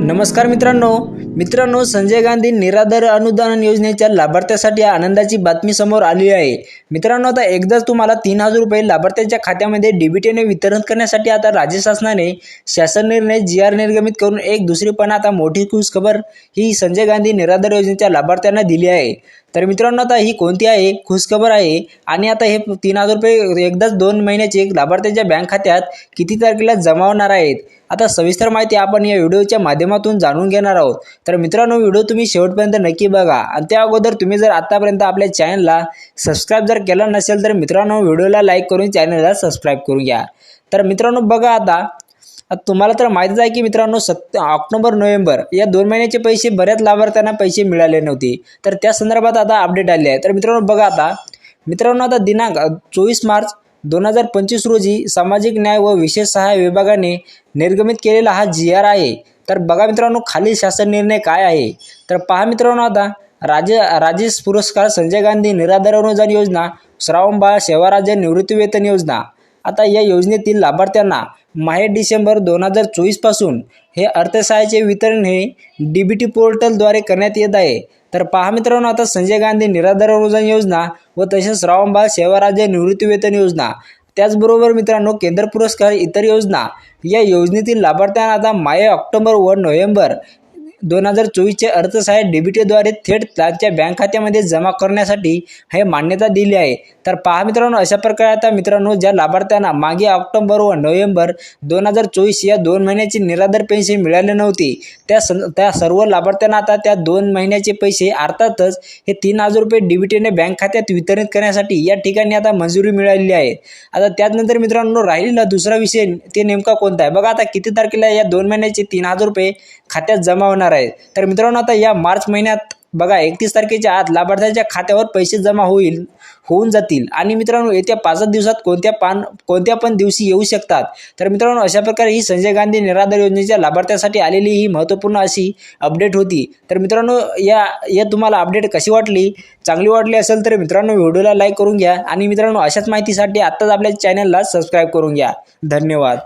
नमस्कार मित्रांनो. मित्रांनो संजय गांधी निराधार अनुदान योजनेच्या लाभार्थ्यासाठी आनंदाची बातमी समोर आली आहे. मित्रांनो आता एकदाच तुम्हाला तीन हजार रुपये लाभार्थ्यांच्या खात्यामध्ये डीबीटीने वितरण करण्यासाठी आता राज्य शासनाने शासन निर्णय जी आर निर्गमित करून एक दुसरी पण आता मोठी खुशखबर ही संजय गांधी निराधार योजनेच्या लाभार्थ्यांना दिली आहे. तर मित्रांनो आता ही कोणती आहे? खुशखबर आहे. आणि आता हे तीन हजार रुपये एकदाच दोन महिन्याचे लाभार्थ्यांच्या बँक खात्यात किती तारखेला जमा होणार आहेत? आता सविस्तर माहिती आपण या व्हिडिओच्या माध्यमातून जाणून घेणार आहोत. तर मित्रांनो व्हिडिओ तुम्ही शेवटपर्यंत नक्की बघा. आणि त्या अगोदर तुम्ही जर आतापर्यंत आपल्या चॅनलला सबस्क्राईब जर केला नसेल तर मित्रांनो व्हिडिओला लाईक करून चॅनलला सबस्क्राईब करून घ्या. तर मित्रांनो बघा आता तुम्हाला तर माहितीच आहे की मित्रांनो सत्त ऑक्टोबर नोव्हेंबर या दोन महिन्याचे पैसे बऱ्याच लाभार्थ्यांना पैसे मिळाले नव्हते. तर त्या संदर्भात आता अपडेट आले आहे. तर मित्रांनो बघा आता. मित्रांनो आता दिनांक चोवीस मार्च दोन हजार पंचवीस रोजी सामाजिक न्याय व विशेष सहाय्य विभागाने निर्गमित केलेला हा जी आर आहे. तर बघा मित्रांनो खालील शासन निर्णय काय आहे? तर पहा मित्रांनो आता. राज्य राजेश पुरस्कार संजय गांधी निराधार अनुदान योजना श्रावणबाळ सेवाराज्य निवृत्तीवेतन योजना आता या योजनेतील लाभार्थ्यांना माहे डिसेंबर दोन हजार चोवीसपासून हे अर्थसहाय्याचे वितरण हे डी बी टी पोर्टलद्वारे करण्यात येत आहे. तर पहा मित्रांनो आता संजय गांधी निराधार अनुदान योजना व तसेच रावणबाळ सेवाराज्य निवृत्तीवेतन योजना त्याचबरोबर मित्रांनो केंद्र पुरस्कार इतर योजना या योजनेतील लाभार्थ्यांना आता माय ऑक्टोबर व नोव्हेंबर दोन हजार चोवीसचे अर्थसहाय्य डीबीटीद्वारे थेट त्यांच्या बँक खात्यामध्ये जमा करण्यासाठी हे मान्यता दिली आहे. तर पहा मित्रांनो अशा प्रकारे आता मित्रांनो ज्या लाभार्थ्यांना मागे ऑक्टोबर व नोव्हेंबर दोन हजार चोवीस या दोन महिन्याची निराधार पेन्शन मिळाले नव्हती त्या सं त्या सर्व लाभार्थ्यांना आता त्या दोन महिन्याचे पैसे अर्थातच हे तीन हजार रुपये डीबीटीने बँक खात्यात वितरित करण्यासाठी या ठिकाणी आता मंजुरी मिळालेली आहे. आता त्यानंतर मित्रांनो राहिलेला दुसरा विषय ते नेमका कोणता आहे? बघा आता किती तारखेला या दोन महिन्याचे तीन हजार रुपये खात्यात जमा होणार आहेत तर मित्रांनो आता या मार्च महिन्यात बघा एकतीस तारखेच्या आत लाभार्थ्यांच्या खात्यावर पैसे जमा होईल होऊन जातील. आणि मित्रांनो येत्या पाच दिवसात कोणत्या पान कोणत्या पण दिवशी येऊ शकतात. तर मित्रांनो अशा प्रकारे ही संजय गांधी निराधार योजनेच्या लाभार्थ्यासाठी आलेली ही महत्त्वपूर्ण अशी अपडेट होती. तर मित्रांनो या या तुम्हाला अपडेट कशी वाटली चांगली वाटली असेल तर मित्रांनो व्हिडिओला लाईक करून घ्या. आणि मित्रांनो अशाच माहितीसाठी आत्ताच आपल्या चॅनलला सबस्क्राईब करून घ्या. धन्यवाद.